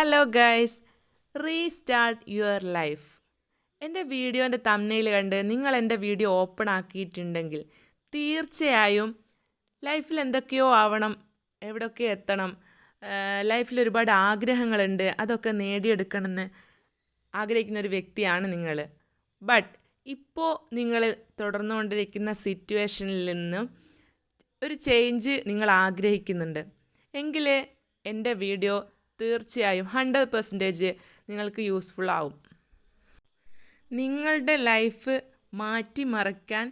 Hello guys restart your life എന്റെ വീഡിയോന്റെ തമ്മനയിൽ കണ്ട് നിങ്ങൾ എന്റെ വീഡിയോ ഓപ്പൺ ആക്കിയിട്ടുണ്ടെങ്കിൽ തീർച്ചയായും ലൈഫിൽ എന്തൊക്കെയോ ആവണം എവിടെയൊക്കെ എത്തണം ലൈഫിൽ ഒരുപാട് ആഗ്രഹങ്ങളുണ്ട് അതൊക്കെ നേടിയെടുക്കണമെന്ന് ആഗ്രഹിക്കുന്ന ഒരു വ്യക്തിയാണ് നിങ്ങൾ. ബട്ട് ഇപ്പോൾ നിങ്ങൾ തുടർന്നുകൊണ്ടിരിക്കുന്ന സിറ്റുവേഷനിൽ നിന്ന് ഒരു ചേഞ്ച് നിങ്ങൾ ആഗ്രഹിക്കുന്നുണ്ട്. എങ്കിൽ എന്റെ വീഡിയോ തീർച്ചയായും ഹൺഡ്രഡ് പെർസെന്റേജ് നിങ്ങൾക്ക് യൂസ്ഫുൾ ആവും. നിങ്ങളുടെ ലൈഫ് മാറ്റിമറിക്കാൻ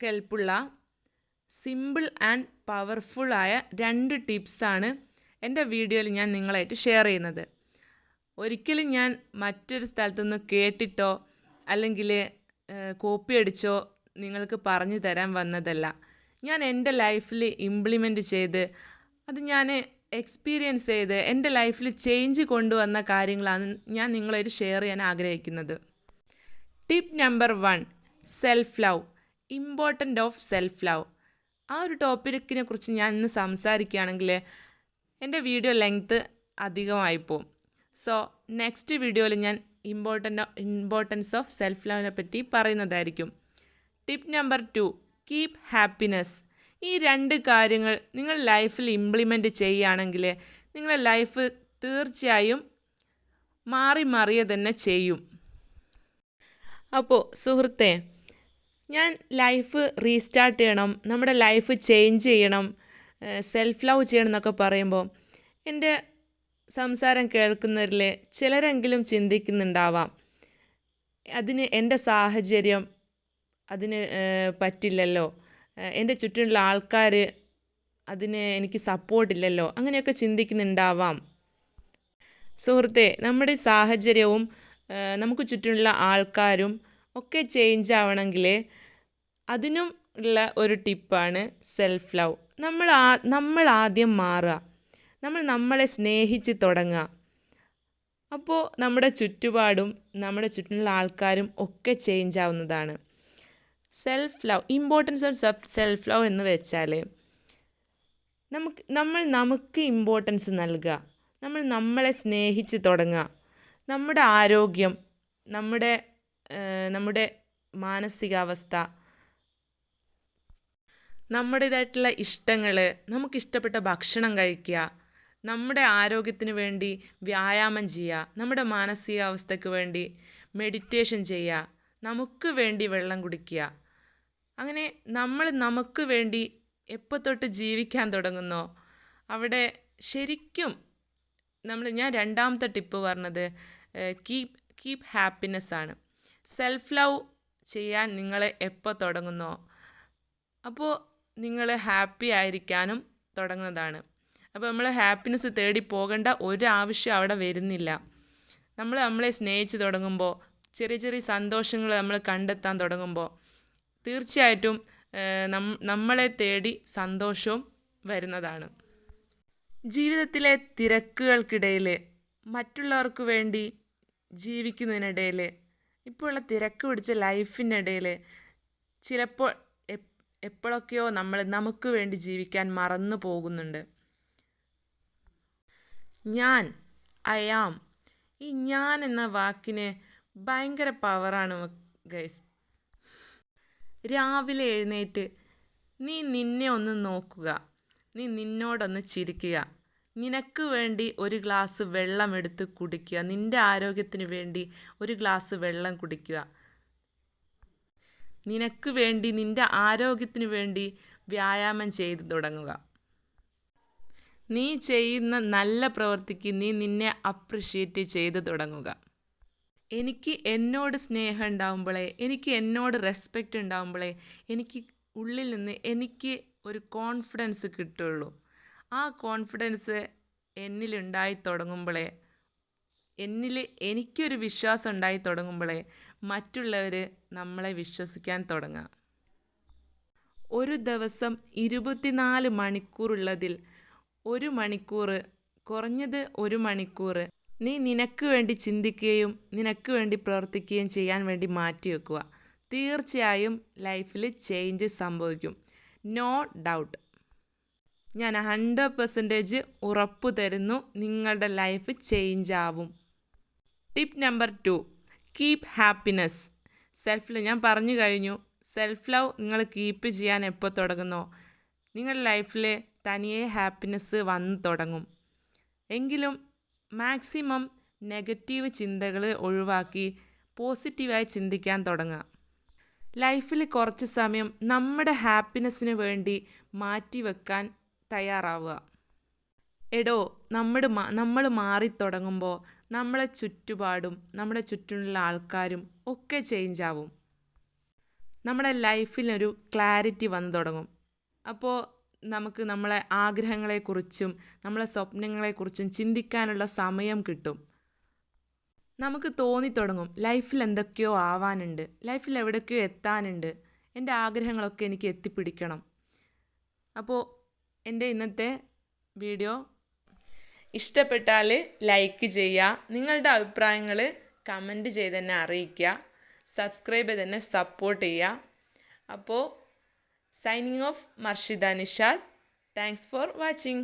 കെൽപ്പുള്ള സിമ്പിൾ ആൻഡ് പവർഫുള്ളായ രണ്ട് ടിപ്സാണ് എന്റെ വീഡിയോയിൽ ഞാൻ നിങ്ങളായിട്ട് ഷെയർ ചെയ്യുന്നത്. ഒരിക്കലും ഞാൻ മറ്റൊരു സ്ഥലത്തുനിന്ന് കേട്ടിട്ടോ അല്ലെങ്കിൽ കോപ്പി അടിച്ചോ നിങ്ങൾക്ക് പറഞ്ഞു തരാൻ വന്നതല്ല. ഞാൻ എന്റെ ലൈഫിൽ ഇംപ്ലിമെന്റ് ചെയ്ത് അത് ഞാൻ എക്സ്പീരിയൻസ് ചെയ്ത് എന്റെ ലൈഫിൽ ചേഞ്ച് കൊണ്ടുവന്ന കാര്യങ്ങളാണ് ഞാൻ നിങ്ങളൊരു ഷെയർ ചെയ്യാൻ ആഗ്രഹിക്കുന്നത്. Tip number one self love important of self love ആ ഒരു ടോപ്പിക്കിനെ കുറിച്ച് ഞാൻ ഇന്ന് സംസാരിക്കുകയാണെങ്കിൽ എന്റെ വീഡിയോ ലെങ്ത്ത് അധികമായി പോകും സോ നെക്സ്റ്റ് വീഡിയോയിൽ ഞാൻ ഇമ്പോർട്ടന്റ് ഇമ്പോർട്ടൻസ് ഓഫ് സെൽഫ് ലവിനെ പറ്റി പറയുന്നതായിരിക്കും. Tip number two keep happiness ഈ രണ്ട് കാര്യങ്ങൾ നിങ്ങൾ ലൈഫിൽ ഇംപ്ലിമെന്റ് ചെയ്യുകയാണെങ്കിൽ നിങ്ങളുടെ ലൈഫ് തീർച്ചയായും മാറി മറിയ തന്നെ ചെയ്യും. അപ്പോൾ സുഹൃത്തെ ഞാൻ ലൈഫ് റീസ്റ്റാർട്ട് ചെയ്യണം നമ്മുടെ ലൈഫ് ചേഞ്ച് ചെയ്യണം സെൽഫ് ലവ് ചെയ്യണം എന്നൊക്കെ പറയുമ്പോൾ എന്റെ സംസാരം കേൾക്കുന്നവരിൽ ചിലരെങ്കിലും ചിന്തിക്കുന്നുണ്ടാവാം അതിന് എന്റെ സാഹചര്യം അതിന് പറ്റില്ലല്ലോ. എന്റെ ചുറ്റുമുള്ള ആൾക്കാർ അതിന് എനിക്ക് സപ്പോർട്ടില്ലല്ലോ അങ്ങനെയൊക്കെ ചിന്തിക്കുന്നുണ്ടാവാം. സുഹൃത്തെ നമ്മുടെ സാഹചര്യവും നമുക്ക് ചുറ്റുമുള്ള ആൾക്കാരും ഒക്കെ ചേഞ്ച് ആവണമെങ്കിൽ അതിനും ഉള്ള ഒരു ടിപ്പാണ് സെൽഫ് ലവ് നമ്മൾ ആ നമ്മൾ ആദ്യം മാറുക. നമ്മൾ നമ്മളെ സ്നേഹിച്ച് തുടങ്ങുക. അപ്പോൾ നമ്മുടെ ചുറ്റുപാടും നമ്മുടെ ചുറ്റുമുള്ള ആൾക്കാരും ഒക്കെ ചേഞ്ച് ആവുന്നതാണ്. Self love importance of self love എന്ന് വെച്ചാൽ നമുക്ക് നമ്മൾ നമുക്ക് ഇമ്പോർട്ടൻസ് നൽകുക നമ്മൾ നമ്മളെ സ്നേഹിച്ച് തുടങ്ങുക നമ്മുടെ ആരോഗ്യം നമ്മുടെ നമ്മുടെ മാനസികാവസ്ഥ നമ്മുടേതായിട്ടുള്ള ഇഷ്ടങ്ങൾ നമുക്കിഷ്ടപ്പെട്ട ഭക്ഷണം കഴിക്കുക നമ്മുടെ ആരോഗ്യത്തിന് വേണ്ടി വ്യായാമം ചെയ്യുക നമ്മുടെ മാനസികാവസ്ഥയ്ക്ക് വേണ്ടി മെഡിറ്റേഷൻ ചെയ്യുക നമുക്ക് വേണ്ടി വെള്ളം കുടിക്കുക. അങ്ങനെ നമ്മൾ നമുക്ക് വേണ്ടി എപ്പോൾ തൊട്ട് ജീവിക്കാൻ തുടങ്ങുന്നോ? അവിടെ ശരിക്കും നമ്മൾ ഞാൻ രണ്ടാമത്തെ ടിപ്പ് പറഞ്ഞത് കീപ് കീപ് ഹാപ്പിനെസ് ആണ്. സെൽഫ് ലവ് ചെയ്യാൻ നിങ്ങൾ എപ്പോൾ തുടങ്ങുന്നോ? അപ്പോൾ നിങ്ങൾ ഹാപ്പി ആയിരിക്കാനും തുടങ്ങുന്നതാണ്. അപ്പോൾ നമ്മൾ ഹാപ്പിനെസ് തേടി പോകേണ്ട ആവശ്യം അവിടെ വരുന്നില്ല. നമ്മൾ നമ്മളെ സ്നേഹിച്ച് തുടങ്ങുമ്പോൾ ചെറിയ ചെറിയ സന്തോഷങ്ങൾ നമ്മൾ കണ്ടെത്താൻ തുടങ്ങുമ്പോൾ തീർച്ചയായിട്ടും നമ്മളെ തേടി സന്തോഷവും വരുന്നതാണ്. ജീവിതത്തിലെ തിരക്കുകൾക്കിടയിൽ മറ്റുള്ളവർക്ക് വേണ്ടി ജീവിക്കുന്നതിനിടയിൽ ഇപ്പോഴുള്ള തിരക്ക് പിടിച്ച ലൈഫിനിടയിൽ ചിലപ്പോൾ എപ്പോഴൊക്കെയോ നമ്മൾ നമുക്ക് വേണ്ടി ജീവിക്കാൻ മറന്നു പോകുന്നുണ്ട്. ഞാൻ അയാം ഈ ഞാൻ എന്ന വാക്കിന് ഭയങ്കര പവറാണ് ഗൈസ് രാവിലെ എഴുന്നേറ്റ് നീ നിന്നെ ഒന്ന് നോക്കുക. നീ നിന്നോടൊന്ന് ചിരിക്കുക. നിനക്ക് വേണ്ടി ഒരു ഗ്ലാസ് വെള്ളം എടുത്ത് കുടിക്കുക. നിന്റെ ആരോഗ്യത്തിന് വേണ്ടി ഒരു ഗ്ലാസ് വെള്ളം കുടിക്കുക. നിനക്ക് വേണ്ടി നിന്റെ ആരോഗ്യത്തിന് വേണ്ടി വ്യായാമം ചെയ്തു തുടങ്ങുക. നീ ചെയ്യുന്ന നല്ല പ്രവൃത്തിക്ക് നീ നിന്നെ അപ്രിഷ്യേറ്റ് ചെയ്തു തുടങ്ങുക. എനിക്ക് എന്നോട് സ്നേഹം ഉണ്ടാവുമ്പോഴേ എനിക്ക് എന്നോട് റെസ്പെക്റ്റ് ഉണ്ടാവുമ്പോഴേ എനിക്ക് ഉള്ളിൽ നിന്ന് എനിക്ക് ഒരു കോൺഫിഡൻസ് കിട്ടുള്ളൂ. ആ കോൺഫിഡൻസ് എന്നിലുണ്ടായി തുടങ്ങുമ്പോഴേ എന്നിൽ എനിക്കൊരു വിശ്വാസം ഉണ്ടായി തുടങ്ങുമ്പോഴേ മറ്റുള്ളവർ നമ്മളെ വിശ്വസിക്കാൻ തുടങ്ങുക ഒരു ദിവസം ഇരുപത്തിനാല് മണിക്കൂറുള്ളതിൽ ഒരു മണിക്കൂർ കുറഞ്ഞത് ഒരു മണിക്കൂർ നീ നിനക്ക് വേണ്ടി ചിന്തിക്കുകയും നിനക്ക് വേണ്ടി പ്രവർത്തിക്കുകയും ചെയ്യാൻ വേണ്ടി മാറ്റി വെക്കുക. തീർച്ചയായും ലൈഫിൽ ചേഞ്ച് സംഭവിക്കും. No doubt. ഞാൻ ഹൺഡ്രഡ് പെർസെന്റേജ് ഉറപ്പ് തരുന്നു നിങ്ങളുടെ ലൈഫ് ചേഞ്ച് ആവും. Tip number two. Keep happiness. Self ഞാൻ പറഞ്ഞു കഴിഞ്ഞു. സെൽഫ് ലവ് നിങ്ങൾ കീപ്പ് ചെയ്യാൻ എപ്പോൾ തുടങ്ങുന്നോ? നിങ്ങളുടെ ലൈഫിൽ തനിയെ ഹാപ്പിനെസ് വന്ന് തുടങ്ങും. എങ്കിലും മാക്സിമം നെഗറ്റീവ് ചിന്തകൾ ഒഴിവാക്കി പോസിറ്റീവായി ചിന്തിക്കാൻ തുടങ്ങുക ലൈഫിൽ കുറച്ച് സമയം നമ്മുടെ ഹാപ്പിനെസ്സിന് വേണ്ടി മാറ്റിവെക്കാൻ തയ്യാറാവുക. എടോ നമ്മുടെ നമ്മൾ മാറി തുടങ്ങുമ്പോൾ നമ്മളെ ചുറ്റുപാടും നമ്മുടെ ചുറ്റുമുള്ള ആൾക്കാരും ഒക്കെ ചേഞ്ച് ആവും. നമ്മുടെ ലൈഫിനൊരു ക്ലാരിറ്റി വന്നു തുടങ്ങും. അപ്പോൾ നമുക്ക് നമ്മളെ ആഗ്രഹങ്ങളെക്കുറിച്ചും നമ്മളെ സ്വപ്നങ്ങളെക്കുറിച്ചും ചിന്തിക്കാനുള്ള സമയം കിട്ടും. നമുക്ക് തോന്നിത്തുടങ്ങും. ലൈഫിൽ എന്തൊക്കെയോ ആവാനുണ്ട്. ലൈഫിൽ എവിടേക്കോ എത്താനുണ്ട്. എന്റെ ആഗ്രഹങ്ങളൊക്കെ എനിക്ക് എത്തിപ്പിടിക്കണം. അപ്പോൾ എന്റെ ഇന്നത്തെ വീഡിയോ ഇഷ്ടപ്പെട്ടാൽ ലൈക്ക് ചെയ്യുക. നിങ്ങളുടെ അഭിപ്രായങ്ങൾ കമന്റ് ചെയ്ത് തന്നെ അറിയിക്കുക. സബ്സ്ക്രൈബ് ചെയ്ത് തന്നെ സപ്പോർട്ട് ചെയ്യുക. അപ്പോൾ signing off Murshida Nishad thanks for watching